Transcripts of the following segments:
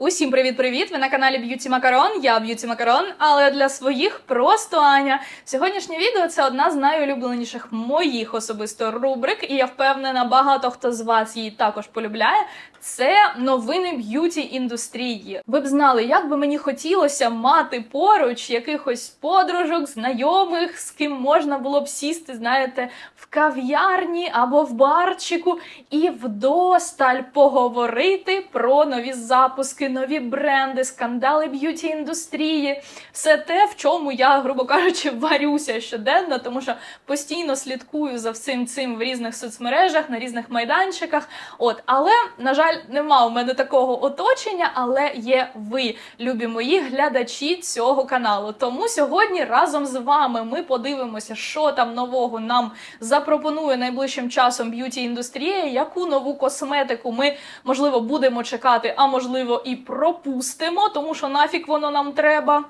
Усім привіт-привіт! Ви на каналі Б'юті Макарон. Я Б'юті Макарон, але для своїх просто Аня. Сьогоднішнє відео це одна з найулюбленіших моїх особисто рубрик, і я впевнена, багато хто з вас її також полюбляє. Це новини б'юті індустрії. Ви б знали, як би мені хотілося мати поруч якихось подружок, знайомих, з ким можна було б сісти, знаєте, в кав'ярні або в барчику і вдосталь поговорити про нові запуски, нові бренди, скандали б'юті індустрії. Все те, в чому я, грубо кажучи, варюся щоденно, тому що постійно слідкую за всім цим в різних соцмережах, на різних майданчиках. От, але на жаль, нема у мене такого оточення, але є ви, любі мої глядачі цього каналу. Тому сьогодні разом з вами ми подивимося, що там нового нам запропонує найближчим часом б'юті індустрія, яку нову косметику ми можливо будемо чекати, а можливо і пропустимо, тому що нафік воно нам треба.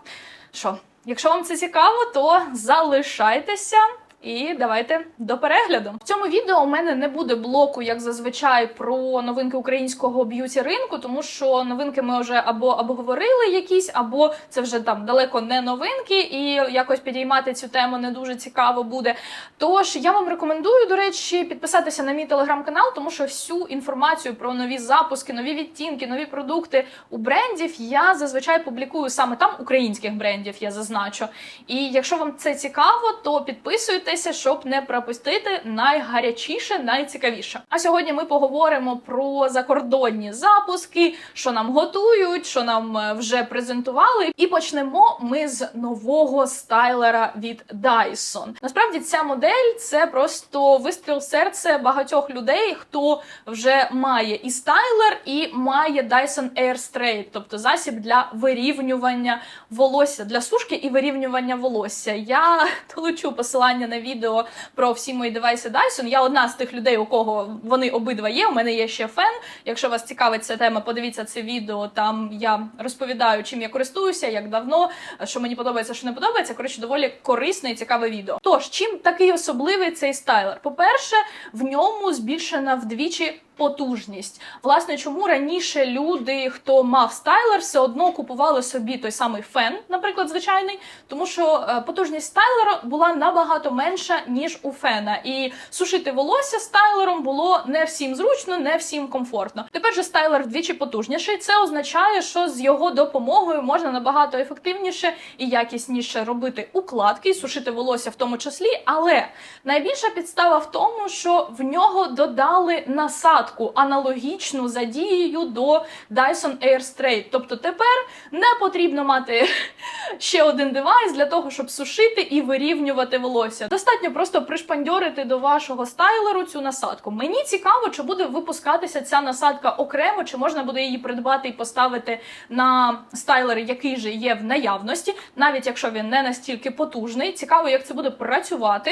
Що, якщо вам це цікаво, то залишайтеся. І давайте до перегляду. В цьому відео у мене не буде блоку, як зазвичай, про новинки українського б'юті ринку, тому що новинки ми вже або або говорили якісь, або це вже там далеко не новинки, і якось підіймати цю тему не дуже цікаво буде. Тож я вам рекомендую, до речі, підписатися на мій телеграм-канал, тому що всю інформацію про нові запуски, нові відтінки, нові продукти у брендів я зазвичай публікую саме там українських брендів. Я зазначу. І якщо вам це цікаво, то підписуйтесь підписуйтеся, щоб не пропустити найгарячіше, найцікавіше. А сьогодні ми поговоримо про закордонні запуски, що нам готують, що нам е, вже презентували. І почнемо ми з нового стайлера від Dyson. Насправді ця модель це просто вистріл серце багатьох людей, хто вже має і стайлер, і має Dyson Air Straight, тобто засіб для вирівнювання волосся, для сушки і вирівнювання волосся. Я долучу посилання на відео про всі мої девайси Dyson. Я одна з тих людей, у кого вони обидва є. У мене є ще фен. Якщо вас цікавить ця тема, подивіться це відео. Там я розповідаю, чим я користуюся, як давно, що мені подобається, що не подобається. Коротше, доволі корисне і цікаве відео. Тож, чим такий особливий цей стайлер? По-перше, в ньому збільшена вдвічі. Потужність, власне, чому раніше люди, хто мав стайлер, все одно купували собі той самий фен, наприклад, звичайний, тому що е, потужність стайлера була набагато менша ніж у фена, і сушити волосся стайлером було не всім зручно, не всім комфортно. Тепер же стайлер вдвічі потужніший. Це означає, що з його допомогою можна набагато ефективніше і якісніше робити укладки, сушити волосся в тому числі. Але найбільша підстава в тому, що в нього додали насадку насадку аналогічну за дією до Dyson Air Straight. Тобто тепер не потрібно мати ще один девайс для того, щоб сушити і вирівнювати волосся. Достатньо просто пришпандьорити до вашого стайлеру цю насадку. Мені цікаво, чи буде випускатися ця насадка окремо, чи можна буде її придбати і поставити на стайлер, який же є в наявності, навіть якщо він не настільки потужний. Цікаво, як це буде працювати.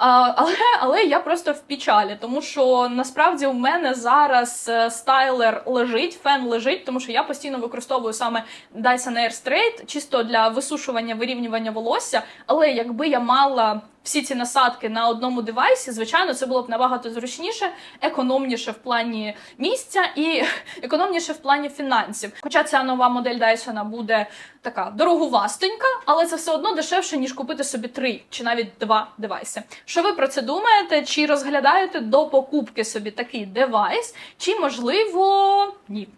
А, але але я просто в печалі, тому що насправді у мене зараз е, стайлер лежить, фен лежить, тому що я постійно використовую саме Dyson Air Straight, чисто для висушування, вирівнювання волосся. Але якби я мала всі ці насадки на одному девайсі, звичайно, це було б набагато зручніше, економніше в плані місця і економніше в плані фінансів. Хоча ця нова модель Dyson буде така дороговастенька, але це все одно дешевше, ніж купити собі три чи навіть два девайси. Що ви про це думаєте? Чи розглядаєте до покупки собі такий девайс, чи можливо ні?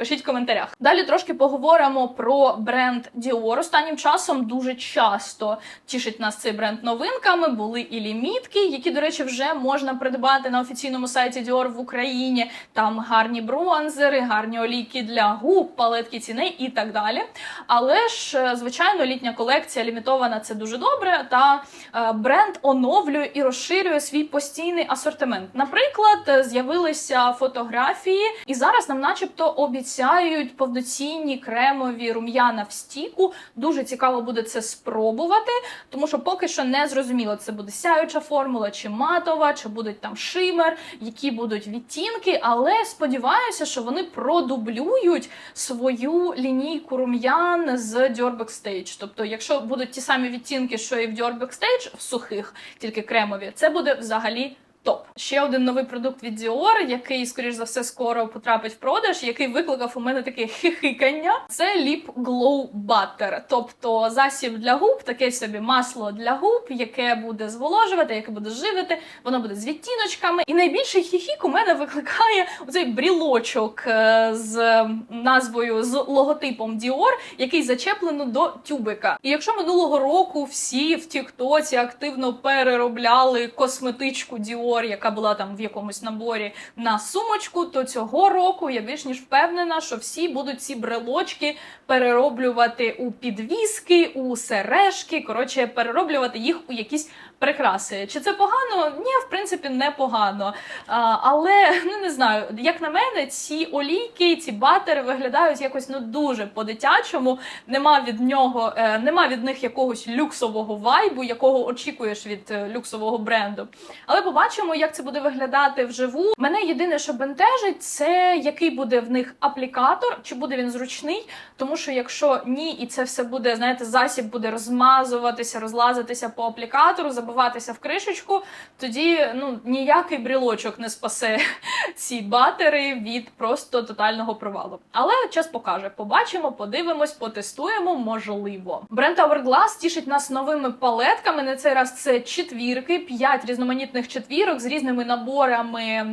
Пишіть в коментарях. Далі трошки поговоримо про бренд Dior. Останнім часом дуже часто тішить нас цей бренд новинками. Були і лімітки, які, до речі, вже можна придбати на офіційному сайті Dior в Україні. Там гарні бронзери, гарні олійки для губ, палетки ціни і так далі. Але ж, звичайно, літня колекція лімітована це дуже добре. Та е, бренд оновлює і розширює свій постійний асортимент. Наприклад, з'явилися фотографії, і зараз нам, начебто, обіцяють обіцяють повноцінні кремові рум'яна в стіку. Дуже цікаво буде це спробувати, тому що поки що не зрозуміло, це буде сяюча формула, чи матова, чи будуть там шимер, які будуть відтінки. Але сподіваюся, що вони продублюють свою лінійку рум'ян з Dior Backstage. Тобто, якщо будуть ті самі відтінки, що і в Dior Backstage, в сухих, тільки кремові, це буде взагалі Топ. Ще один новий продукт від Dior, який, скоріш за все, скоро потрапить в продаж, який викликав у мене таке хихикання. Це Lip Glow Butter, тобто засіб для губ, таке собі масло для губ, яке буде зволожувати, яке буде живити, воно буде з відтіночками. І найбільший хіхік у мене викликає цей брілочок е, з назвою з логотипом Dior, який зачеплено до тюбика. І якщо минулого року всі в Тіктоці активно переробляли косметичку Dior, яка була там в якомусь наборі на сумочку, то цього року я більш ніж впевнена, що всі будуть ці брелочки перероблювати у підвіски, у сережки. Коротше, перероблювати їх у якісь прикраси. Чи це погано? Ні, в принципі, не погано. А, але ну не знаю, як на мене, ці олійки, ці батери виглядають якось ну дуже по-дитячому. Нема від нього, е, нема від них якогось люксового вайбу, якого очікуєш від е, люксового бренду. Але побачимо, як це буде виглядати вживу. Мене єдине, що бентежить, це який буде в них аплікатор, чи буде він зручний. Тому що якщо ні, і це все буде, знаєте, засіб буде розмазуватися, розлазитися по аплікатору, забиватися в кришечку, тоді ну ніякий брілочок не спасе ці батери від просто тотального провалу. Але час покаже. Побачимо, подивимось, потестуємо, можливо. Бренд Hourglass тішить нас новими палетками. На цей раз це четвірки, п'ять різноманітних четвірок з різними наборами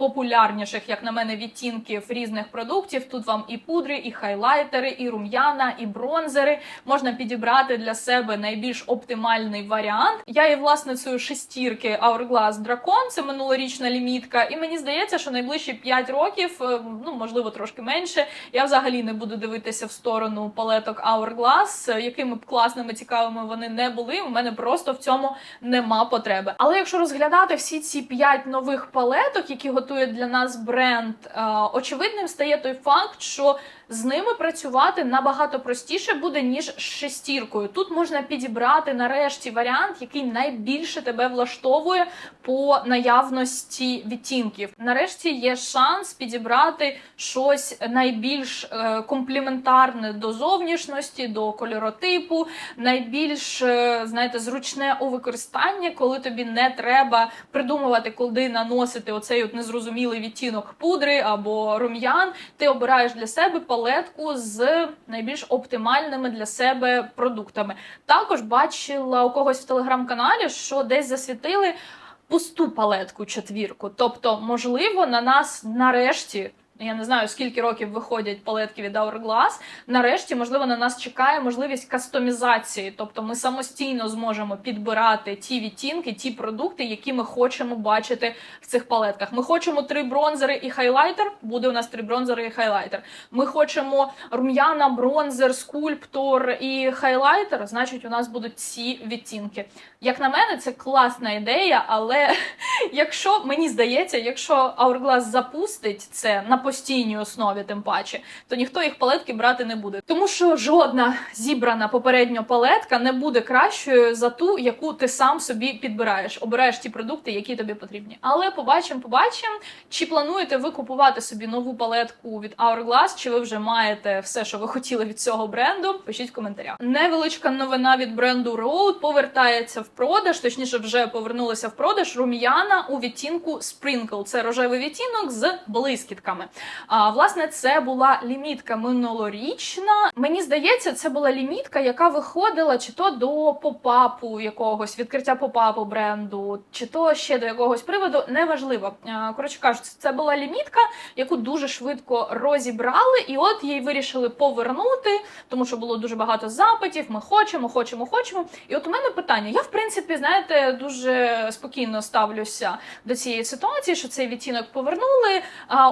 найпопулярніших, як на мене, відтінків різних продуктів. Тут вам і пудри, і хайлайтери, і рум'яна, і бронзери. Можна підібрати для себе найбільш оптимальний варіант. Я є власницею шестірки Hourglass Dragon, це минулорічна лімітка, і мені здається, що найближчі 5 років, е, ну можливо, трошки менше. Я взагалі не буду дивитися в сторону палеток Hourglass, е, якими б класними, цікавими вони не були. У мене просто в цьому нема потреби. Але якщо розглядати всі ці 5 нових палеток, які готує для нас бренд, е, очевидним стає той факт, що з ними працювати набагато простіше буде ніж з шестіркою. Тут можна підібрати нарешті варіант, який найбільше тебе влаштовує по наявності відтінків. Нарешті є шанс підібрати щось найбільш е, компліментарне до зовнішності, до кольоротипу, найбільш е, знаєте, зручне у використанні, коли тобі не треба придумувати, куди наносити оцей от незрозумілий відтінок пудри або рум'ян. Ти обираєш для себе палетку з найбільш оптимальними для себе продуктами. Також бачила у когось в телеграм-каналі, що десь засвітили пусту палетку четвірку. Тобто, можливо, на нас нарешті. Я не знаю, скільки років виходять палетки від Hourglass. Нарешті, можливо, на нас чекає можливість кастомізації. Тобто ми самостійно зможемо підбирати ті відтінки, ті продукти, які ми хочемо бачити в цих палетках. Ми хочемо три бронзери і хайлайтер. Буде у нас три бронзери і хайлайтер. Ми хочемо рум'яна, бронзер, скульптор і хайлайтер. Значить, у нас будуть ці відтінки. Як на мене, це класна ідея, але якщо мені здається, якщо Hourglass запустить це на постійній основі, тим паче, то ніхто їх палетки брати не буде. Тому що жодна зібрана попередньо палетка не буде кращою за ту, яку ти сам собі підбираєш. Обираєш ті продукти, які тобі потрібні. Але побачимо, побачимо, чи плануєте ви купувати собі нову палетку від Hourglass, чи ви вже маєте все, що ви хотіли від цього бренду. Пишіть в коментарях. Невеличка новина від бренду Road повертається в продаж, точніше, вже повернулася в продаж рум'яна у відтінку Sprinkle. Це рожевий відтінок з блискітками. А власне, це була лімітка минулорічна. Мені здається, це була лімітка, яка виходила чи то до попапу якогось відкриття попапу бренду, чи то ще до якогось приводу. Неважливо. Коротше кажучи, це була лімітка, яку дуже швидко розібрали, і от її вирішили повернути, тому що було дуже багато запитів. Ми хочемо, хочемо, хочемо. І от у мене питання. Я в принципі, знаєте, дуже спокійно ставлюся до цієї ситуації, що цей відтінок повернули.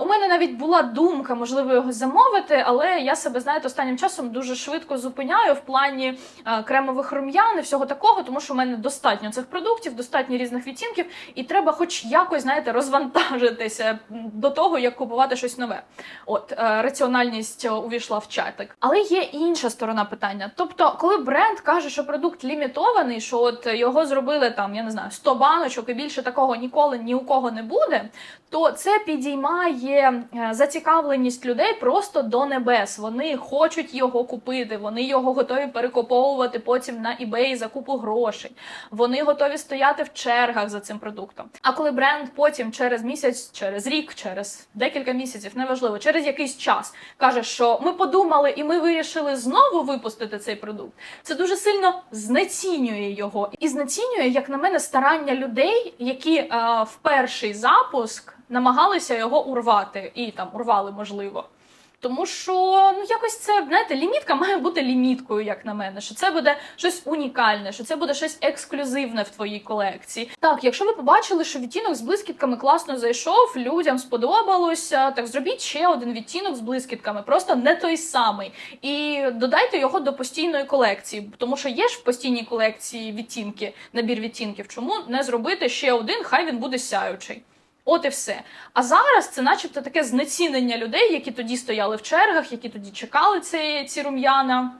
У мене навіть була думка, можливо, його замовити, але я себе знаєте, останнім часом дуже швидко зупиняю в плані кремових рум'ян і всього такого, тому що в мене достатньо цих продуктів, достатньо різних відтінків, і треба, хоч якось знаєте, розвантажитися до того, як купувати щось нове. От е, раціональність е, увійшла в чатик. Але є інша сторона питання. Тобто, коли бренд каже, що продукт лімітований, що от його зробили там, я не знаю, 100 баночок і більше такого ніколи ні у кого не буде, то це підіймає е, е, зацікавленість людей просто до небес. Вони хочуть його купити, вони його готові перекуповувати потім на eBay за купу грошей. Вони готові стояти в чергах за цим продуктом. А коли бренд потім через місяць, через рік, через декілька місяців, неважливо, через якийсь час каже, що ми подумали і ми вирішили знову випустити цей продукт. Це дуже сильно знецінює його і знецінює, як на мене, старання людей, які е, в перший запуск намагалися його урвати, і там урвали можливо. Тому що ну якось це знаєте, лімітка має бути ліміткою, як на мене. Що це буде щось унікальне, що це буде щось ексклюзивне в твоїй колекції. Так, якщо ви побачили, що відтінок з блискітками класно зайшов, людям сподобалося, так зробіть ще один відтінок з блискітками, просто не той самий. І додайте його до постійної колекції, тому що є ж в постійній колекції відтінки, набір відтінків. Чому не зробити ще один? Хай він буде сяючий. От і все. А зараз це, начебто, таке знецінення людей, які тоді стояли в чергах, які тоді чекали ці, ці рум'яна.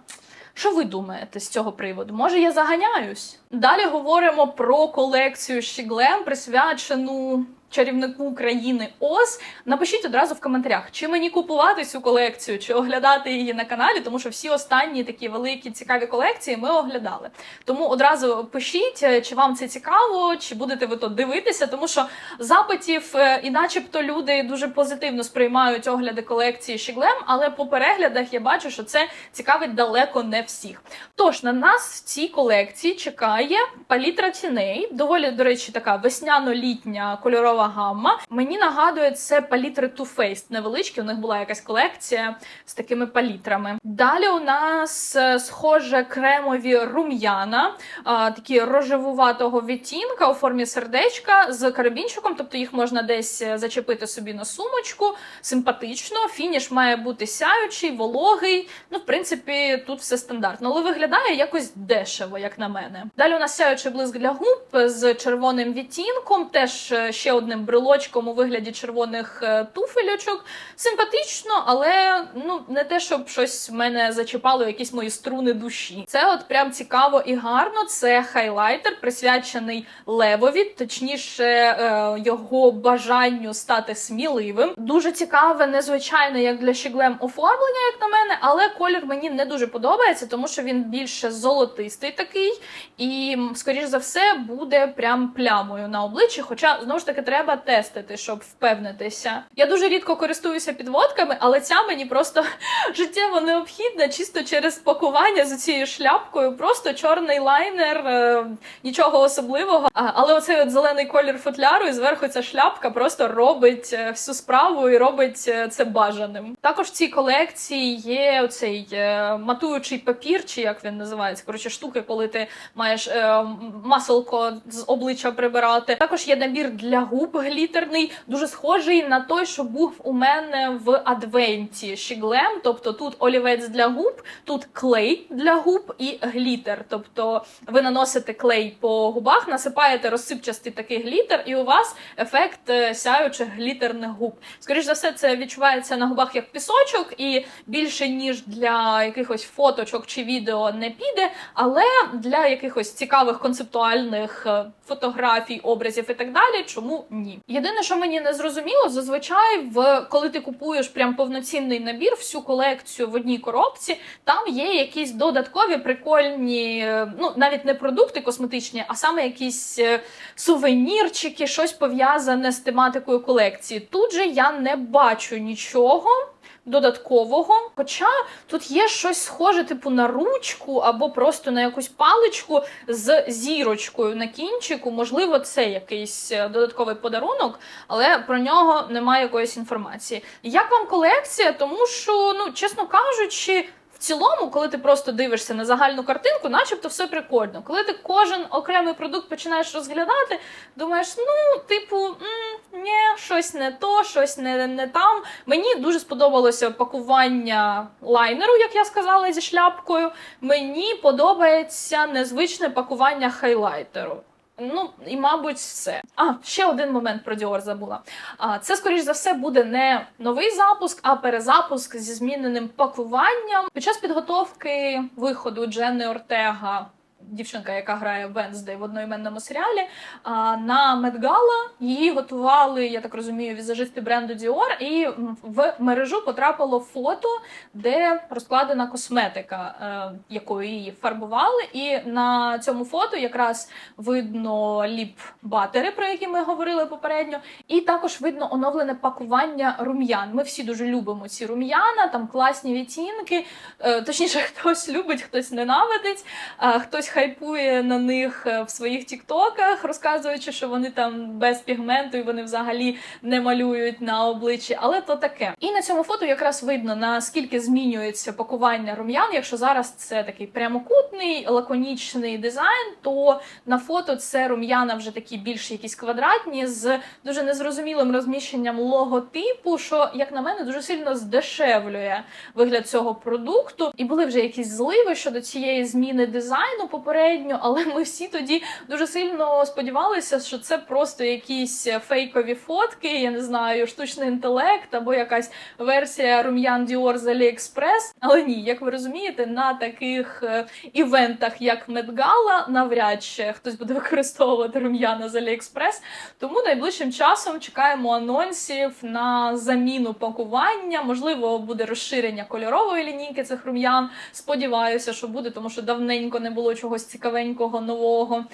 Що ви думаєте з цього приводу? Може, я заганяюсь? Далі говоримо про колекцію Щіглем, присвячену чарівнику країни Оз. Напишіть одразу в коментарях, чи мені купувати цю колекцію, чи оглядати її на каналі, тому що всі останні такі великі цікаві колекції ми оглядали. Тому одразу пишіть, е, чи вам це цікаво, чи будете ви то дивитися, тому що запитів, е, і начебто люди дуже позитивно сприймають огляди колекції Щіглем, але по переглядах я бачу, що це цікавить далеко не всіх. Тож на нас в цій колекції чекає палітра тіней, доволі, до речі, така весняно-літня кольорова гамма. Мені нагадує це палітри Too Faced невеличкі. У них була якась колекція з такими палітрами. Далі у нас е, схоже кремові рум'яна, такі рожевуватого відтінка у формі сердечка з карабінчиком, тобто їх можна десь е, зачепити собі на сумочку. Симпатично. Фініш має бути сяючий, вологий. Ну, в принципі, тут все стандартно, але виглядає якось дешево, як на мене. Далі у нас сяючий блиск для губ з червоним відтінком, теж е, ще одним брелочком у вигляді червоних е, туфельочок. Симпатично, але ну не те, щоб щось мене зачіпало, якісь мої струни душі. Це от прям цікаво і гарно. Це хайлайтер, присвячений левові, точніше, е, його бажанню стати сміливим. Дуже цікаве, незвичайне, як для щеглем оформлення, як на мене, але колір мені не дуже подобається, тому що він більше золотистий такий, і скоріш за все буде прям плямою на обличчі. Хоча знову ж таки треба тестити, щоб впевнитися. Я дуже рідко користуюся підводками, але ця мені просто життєво необхідна, чисто через пакування з цією шляпкою. Просто чорний лайнер, е, нічого особливого. А, але оцей от зелений колір футляру, і зверху ця шляпка просто робить е, всю справу і робить е, це бажаним. Також в цій колекції є оцей е, матуючий папір, чи як він називається. Коротше, штуки, коли ти маєш е, маселко з обличчя прибирати. Також є набір для губ глітерний, дуже схожий на той, що був у мене в адвенті Щіглем. Тобто тут олівець для губ, тут клей для губ і глітер. Тобто ви наносите клей по губах, насипаєте розсипчастий такий глітер, і у вас ефект е, сяючих глітерних губ. Скоріш за все, це відчувається на губах як пісочок, і більше ніж для якихось фоточок чи відео не піде, але для якихось цікавих концептуальних е, фотографій, образів і так далі, чому ні? Єдине, що мені не зрозуміло, зазвичай, в коли ти купуєш прям повноцінний набір, всю колекцію в одній коробці, там є якісь додаткові прикольні, е, ну навіть не продукти косметичні, а саме якісь е, сувенірчики, щось пов'язане з тематикою колекції. Тут же я не бачу нічого. Додаткового, хоча тут є щось схоже, типу на ручку або просто на якусь паличку з зірочкою на кінчику. Можливо, це якийсь е, додатковий подарунок, але про нього немає якоїсь інформації. Як вам колекція? Тому що, ну чесно кажучи. Цілому, коли ти просто дивишся на загальну картинку, начебто все прикольно. Коли ти кожен окремий продукт починаєш розглядати, думаєш, ну, типу, ні, щось не то, щось не, не там. Мені дуже сподобалося пакування лайнеру, як я сказала, зі шляпкою. Мені подобається незвичне пакування хайлайтеру. Ну і мабуть, все. А ще один момент про Dior забула. А це скоріш за все буде не новий запуск, а перезапуск зі зміненим пакуванням. Під час підготовки виходу Дженни Ортега дівчинка, яка грає Венздей в одноіменному серіалі. На Медгала її готували, я так розумію, візажисти бренду Dior, і в мережу потрапило фото, де розкладена косметика, е, якою її фарбували. І на цьому фото якраз видно ліп-батери, про які ми говорили попередньо, і також видно оновлене пакування рум'ян. Ми всі дуже любимо ці рум'яна, там класні відтінки. Е, Точніше, хтось любить, хтось ненавидить, хтось хайпує на них е, в своїх тіктоках, розказуючи, що вони там без пігменту і вони взагалі не малюють на обличчі, але то таке. І на цьому фото якраз видно наскільки змінюється пакування рум'ян. Якщо зараз це такий прямокутний, лаконічний дизайн, то на фото це рум'яна вже такі більш якісь квадратні з дуже незрозумілим розміщенням логотипу, що, як на мене, дуже сильно здешевлює вигляд цього продукту. І були вже якісь зливи щодо цієї зміни дизайну попередньо, але ми всі тоді дуже сильно сподівалися, що це просто якісь фейкові фотки, я не знаю, штучний інтелект або якась версія рум'ян Dior з AliExpress. Але ні, як ви розумієте, на таких е, івентах, як Медгала, навряд чи хтось буде використовувати рум'яна з AliExpress. Тому найближчим часом чекаємо анонсів на заміну пакування. Можливо, буде розширення кольорової лінійки цих рум'ян. Сподіваюся, що буде, тому що давненько не було чогось цікавенького нового.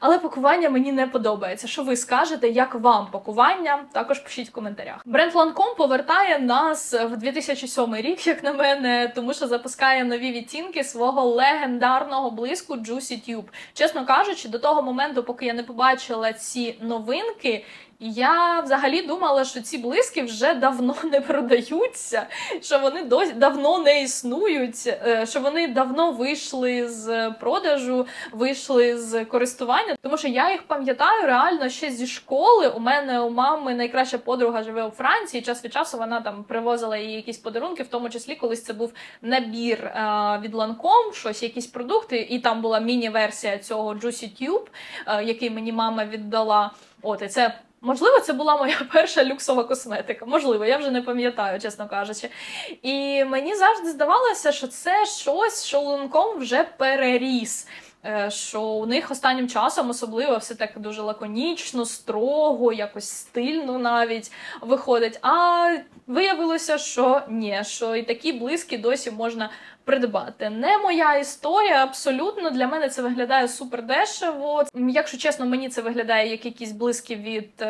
Але пакування мені не подобається. Що ви скажете, як вам пакування? Також пишіть в коментарях. Бренд Lancome повертає нас в 2007 рік, як на мене, тому що запускає нові відтінки свого легендарного блиску Juicy Tube. Чесно кажучи, до того моменту, поки я не побачила ці новинки. Я взагалі думала, що ці блиски вже давно не продаються, що вони досі давно не існують, е, що вони давно вийшли з продажу, вийшли з користування. Тому що я їх пам'ятаю реально ще зі школи. У мене у мами найкраща подруга живе у Франції. Час від часу вона там привозила їй якісь подарунки, в тому числі колись це був набір е, від Lancome, щось, якісь продукти, і там була міні-версія цього Juicy Tube, е, який мені мама віддала. От і це. Можливо, це була моя перша люксова косметика. Можливо, я вже не пам'ятаю, чесно кажучи. І мені завжди здавалося, що це щось, що Лунком вже переріс. Е, Що у них останнім часом особливо все так дуже лаконічно, строго, якось стильно навіть виходить. А виявилося, що ні, що і такі блиски досі можна придбати. Не моя історія, абсолютно для мене це виглядає супер дешево. Якщо чесно, мені це виглядає як якісь близькі від е,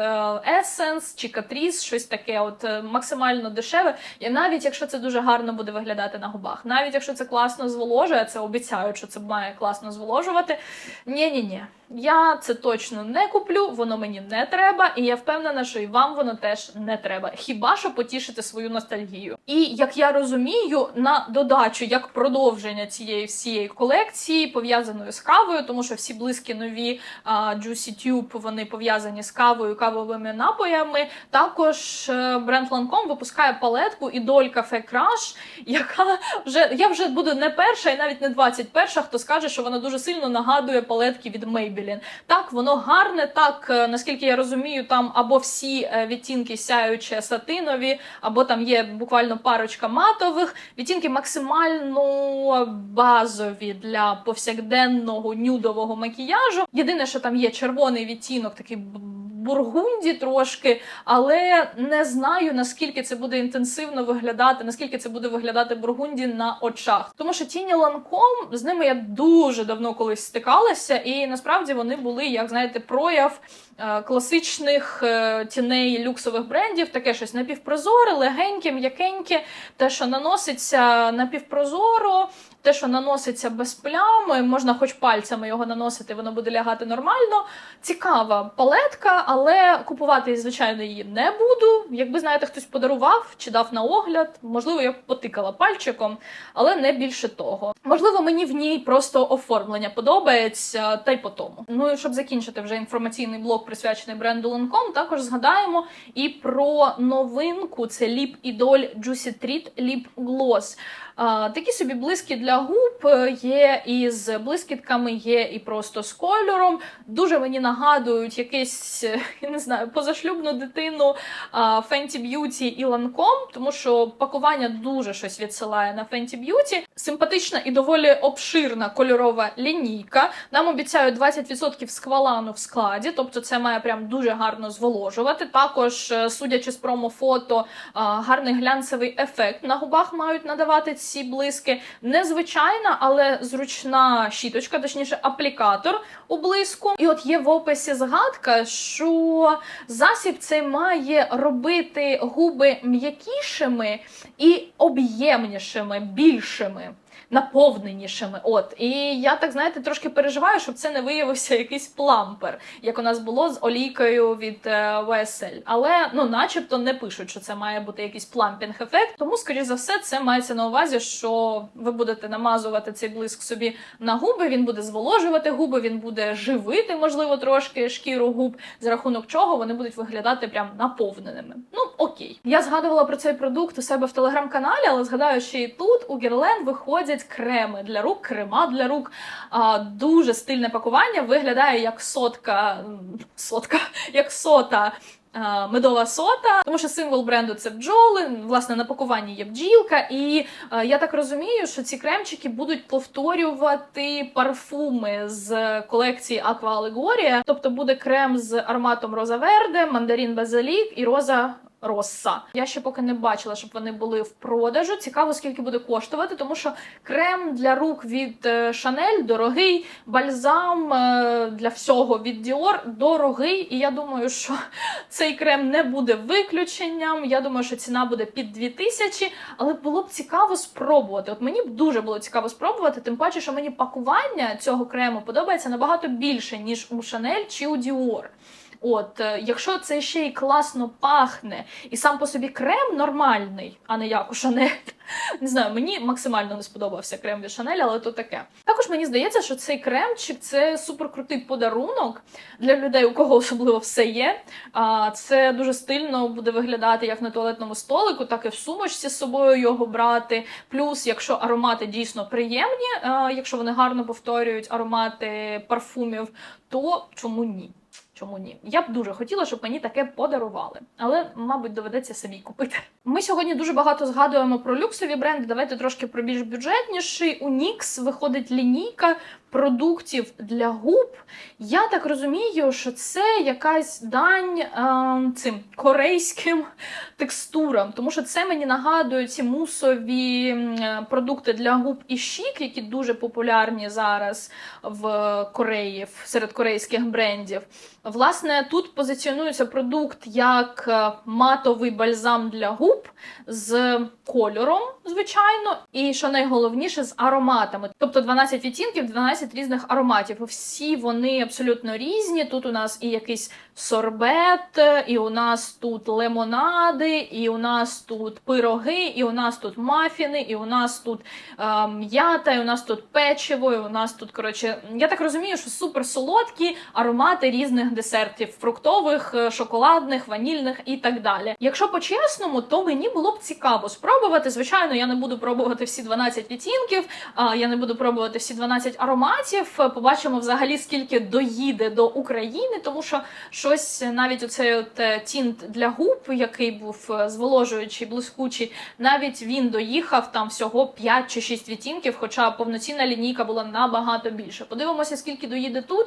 Essence чи Catrice, щось таке, от е, максимально дешеве. І навіть якщо це дуже гарно буде виглядати на губах, навіть якщо це класно зволожує, це обіцяю, що це має класно зволожувати. Ні, ні, ні. Я це точно не куплю, воно мені не треба, і я впевнена, що і вам воно теж не треба. Хіба що потішити свою ностальгію? І як я розумію, на додачу як продовження цієї всієї колекції пов'язаної з кавою, тому що всі близькі нові а, Juicy Tube, вони пов'язані з кавою, кавовими напоями. Також е, бренд Lancome випускає палетку Idol Cafe Crush, яка вже я вже буду не перша і навіть не 21, хто скаже, що вона дуже сильно нагадує палетки від Maybelline. Так, воно гарне, так, е, наскільки я розумію, там або всі е, відтінки сяюче сатинові, або там є буквально парочка матових. Відтінки максимально базові для повсякденного нюдового макіяжу. Єдине, що там є червоний відтінок, такий бургунді трошки, але не знаю наскільки це буде інтенсивно виглядати, наскільки це буде виглядати бургунді на очах. Тому що тіні Ланком з ними я дуже давно колись стикалася, і насправді вони були, як знаєте, прояв е, класичних е, тіней люксових брендів, таке щось напівпрозоре, легеньке, м'якеньке, те, що наноситься напівпрозоро. Те, що наноситься без плями, можна хоч пальцями його наносити, воно буде лягати нормально. Цікава палетка, але купувати, звичайно, її не буду. Якби знаєте, хтось подарував чи дав на огляд, можливо, я б потикала пальчиком, але не більше того. Можливо, мені в ній просто оформлення подобається, та й по тому. Ну і щоб закінчити вже інформаційний блок, присвячений бренду Lancome, також згадаємо і про новинку: це Lip Idol Juicy Treat Lip Gloss. Такі собі близькі для для губ, е, є і з блискітками, є і просто з кольором. Дуже мені нагадують якийсь, е, я не знаю, позашлюбну дитину Fenty Beauty і Lancome, тому що пакування дуже щось відсилає на Fenty Beauty. Симпатична і доволі обширна кольорова лінійка. Нам обіцяють 20% сквалану в складі, тобто це має прям дуже гарно зволожувати. Також, е, судячи з промофото, гарний глянцевий ефект на губах мають надавати ці блиски. Незвичайна, але зручна щіточка, точніше, аплікатор у блиску. І от є в описі згадка, що засіб цей має робити губи м'якішими і об'ємнішими, більшими. Наповненішими, от і я так знаєте, трошки переживаю, щоб це не виявився якийсь плампер, як у нас було з олійкою від е, YSL. Але ну, начебто, не пишуть, що це має бути якийсь плампінг ефект. Тому, скоріш за все, це мається на увазі, що ви будете намазувати цей блиск собі на губи. Він буде зволожувати губи, він буде живити, можливо, трошки шкіру губ, за рахунок чого вони будуть виглядати прям наповненими. Ну окей, я згадувала про цей продукт у себе в телеграм-каналі, але згадаю, що і тут у Guerlain виходять креми для рук, крема для рук. А, дуже стильне пакування. Виглядає як сотка, сотка, як сота. Медова сота, тому що символ бренду це бджоли. Власне, на пакуванні є бджілка, і я так розумію, що ці кремчики будуть повторювати парфуми з колекції Aqua Allegoria. Тобто буде крем з ароматом Роза Верде, мандарин базилік і роза Росса. Я ще поки не бачила, щоб вони були в продажу. Цікаво, скільки буде коштувати, тому що крем для рук від Chanel дорогий, бальзам е, для всього від Dior дорогий. І я думаю, що цей крем не буде виключенням. Я думаю, що ціна буде під 2000, але було б цікаво спробувати. От мені б дуже було цікаво спробувати, тим паче, що мені пакування цього крему подобається набагато більше, ніж у Chanel чи у Dior. От, е, якщо це ще й класно пахне, і сам по собі крем нормальний, а не як у Шанель. Не знаю, мені максимально не сподобався крем від Шанель, але то таке. Також мені здається, що цей кремчик це суперкрутий подарунок для людей, у кого особливо все є. А це дуже стильно буде виглядати як на туалетному столику, так і в сумочці з собою його брати. Плюс, якщо аромати дійсно приємні, якщо вони гарно повторюють аромати парфумів, то чому ні? Чому ні? Я б дуже хотіла, щоб мені таке подарували, але, мабуть, доведеться самі купити. Ми сьогодні дуже багато згадуємо про люксові бренди. Давайте трошки про більш бюджетніший. У NYX виходить лінійка продуктів для губ. Я так розумію, що це якась дань е, цим корейським текстурам, тому що це мені нагадує ці мусові е, продукти для губ і щік, які дуже популярні зараз в Кореї серед корейських брендів. Власне, тут позиціонується продукт як е, матовий бальзам для губ з кольором, звичайно, і що найголовніше з ароматами. Тобто 12 відтінків, 12 різних ароматів. Всі вони абсолютно різні. Тут у нас і якийсь сорбет, і у нас тут лимонади, і у нас тут пироги, і у нас тут мафіни, і у нас тут е, м'ята, і у нас тут печиво, і у нас тут, коротше, я так розумію, що супер солодкі аромати різних десертів: фруктових, е, шоколадних, ванільних і так далі. Якщо по-чесному, то мені було б цікаво спробувати. Звичайно, я не буду пробувати всі 12 відтінків, а, я не буду пробувати всі 12 ароматів. Е, Побачимо взагалі, скільки доїде до України, тому що щось навіть оцей от е, тінт для губ, який був е, зволожуючий, блискучий, навіть він доїхав там всього 5 чи 6 відтінків, хоча повноцінна лінійка була набагато більше. Подивимося, скільки доїде тут.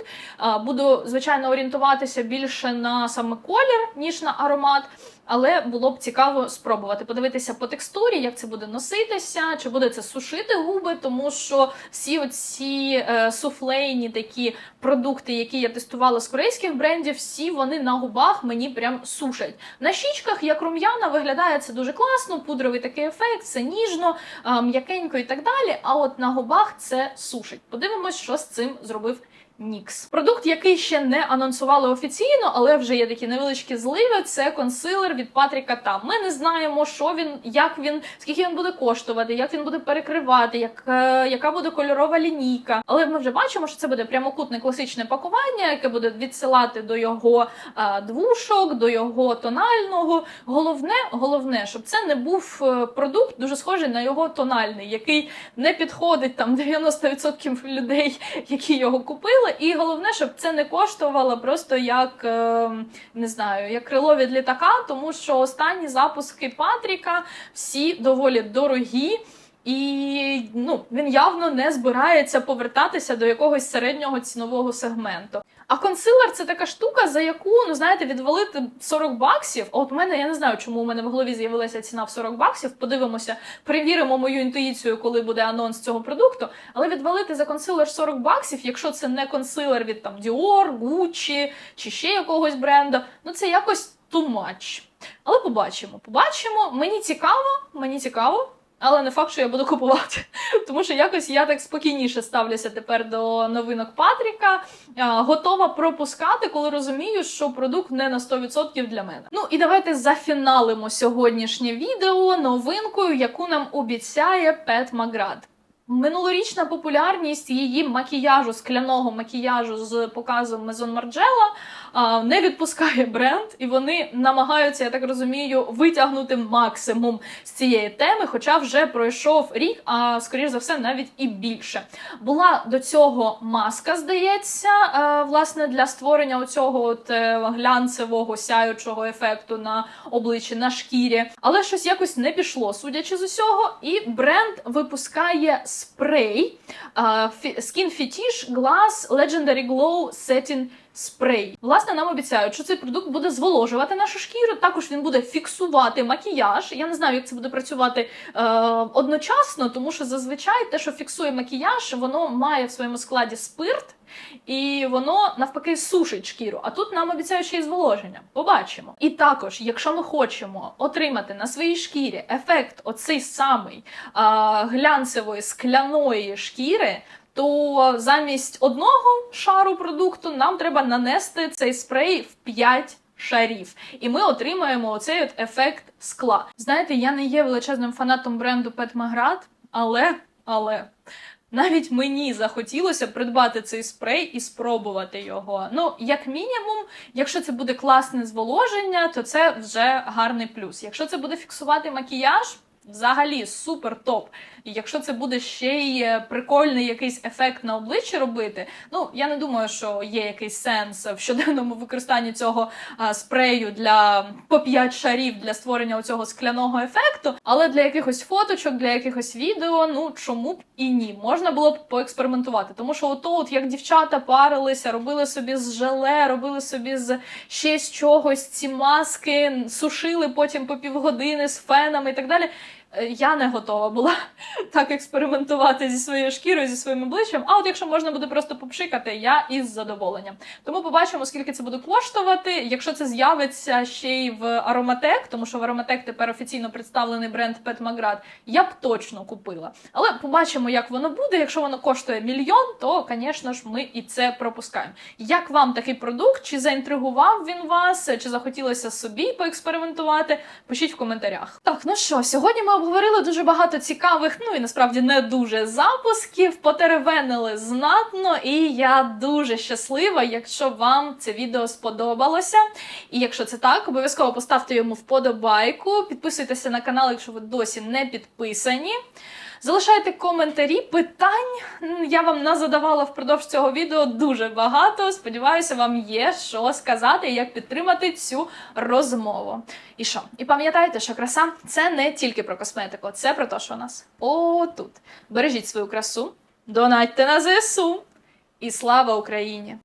Буду, звичайно, орієнтуватися більше на саме колір, ніж на аромат. Але було б цікаво спробувати подивитися по текстурі, як це буде носитися, чи буде це сушити губи, тому що всі оці е, суфлейні такі продукти, які я тестувала з корейських брендів, всі вони на губах мені прям сушать. На щічках, як рум'яна, виглядає це дуже класно, пудровий такий ефект, це ніжно, е, м'якенько і так далі. А от на губах це сушить. Подивимось, що з цим зробив NYX. Продукт, який ще не анонсували офіційно, але вже є такі невеличкі зливи. Це консилер від Патріка Та. Ми не знаємо, що він, як він, скільки він буде коштувати, як він буде перекривати, як, е, яка буде кольорова лінійка. Але ми вже бачимо, що це буде прямокутне класичне пакування, яке буде відсилати до його е, двушок, до його тонального. Головне, головне, щоб це не був е, продукт дуже схожий на його тональний, який не підходить там 90% людей, які його купили. І головне, щоб це не коштувало просто як е, не знаю, як крило від літака, тому що останні запуски Патріка всі доволі дорогі. І ну він явно не збирається повертатися до якогось середнього цінового сегменту. А консилер це така штука, за яку ну знаєте, відвалити 40 баксів. От у мене я не знаю, чому у мене в голові з'явилася ціна в 40 баксів. Подивимося, перевіримо мою інтуїцію, коли буде анонс цього продукту. Але відвалити за консилер 40 баксів, якщо це не консилер від там Dior, Gucci чи ще якогось бренду, ну це якось too much. Але побачимо. Побачимо. Мені цікаво, мені цікаво. Але не факт, що я буду купувати, тому що якось я так спокійніше ставлюся тепер до новинок Патріка. Готова пропускати, коли розумію, що продукт не на 100% для мене. Ну і давайте зафіналимо сьогоднішнє відео новинкою, яку нам обіцяє Пет Маград. Минулорічна популярність її макіяжу, скляного макіяжу з показом Мезон Марджела не відпускає бренд, і вони намагаються, я так розумію, витягнути максимум з цієї теми, хоча вже пройшов рік, а скоріш за все, навіть і більше. Була до цього маска, здається, е, власне, для створення оцього от е, глянцевого сяючого ефекту на обличчі, на шкірі, але щось якось не пішло, судячи з усього, і бренд випускає спрей е, Skin Fetish Glass Legendary Glow Setting Спрей. Власне, нам обіцяють, що цей продукт буде зволожувати нашу шкіру. Також він буде фіксувати макіяж. Я не знаю, як це буде працювати е, одночасно, тому що зазвичай те, що фіксує макіяж, воно має в своєму складі спирт. І воно навпаки сушить шкіру. А тут нам обіцяють ще й зволоження. Побачимо. І також, якщо ми хочемо отримати на своїй шкірі ефект оцей самий а, глянцевої скляної шкіри, то замість одного шару продукту нам треба нанести цей спрей в 5 шарів, і ми отримаємо оцей от ефект скла. Знаєте, я не є величезним фанатом бренду Magrat, але, але навіть мені захотілося придбати цей спрей і спробувати його. Ну, як мінімум, якщо це буде класне зволоження, то це вже гарний плюс. Якщо це буде фіксувати макіяж. Взагалі супер топ. І якщо це буде ще й е, прикольний якийсь ефект на обличчі робити, ну я не думаю, що є якийсь сенс в щоденному використанні цього а, спрею для по 5 шарів для створення цього скляного ефекту. Але для якихось фоточок, для якихось відео, ну чому б і ні, можна було б поекспериментувати. Тому що ото, от як дівчата парилися, робили собі з желе, робили собі з ще з чогось ці маски, сушили потім по півгодини з фенами і так далі. Е, Я не готова була так експериментувати зі своєю шкірою, зі своїм обличчям. А от якщо можна буде просто попшикати, я із задоволенням. Тому побачимо, скільки це буде коштувати. Якщо це з'явиться ще й в Ароматек, тому що в Ароматек тепер офіційно представлений бренд Pet Magrat, я б точно купила. Але побачимо, як воно буде. Якщо воно коштує мільйон, то, звісно ж, ми і це пропускаємо. Як вам такий продукт? Чи заінтригував він вас, чи захотілося собі поекспериментувати? Пишіть в коментарях. Так, ну що, сьогодні ми обговорили дуже багато цікавих, ну і насправді не дуже запусків, потеревенили знатно, і я дуже щаслива, якщо вам це відео сподобалося. І якщо це так, обов'язково поставте йому вподобайку, підписуйтеся на канал, якщо ви досі не підписані. Залишайте коментарі, питань. Я вам назадавала впродовж цього відео дуже багато. Сподіваюся, вам є що сказати як підтримати цю розмову. І що? І пам'ятайте, що краса це не тільки про косметику, це про те, що у нас отут. Бережіть свою красу, донатьте на ЗСУ і слава Україні!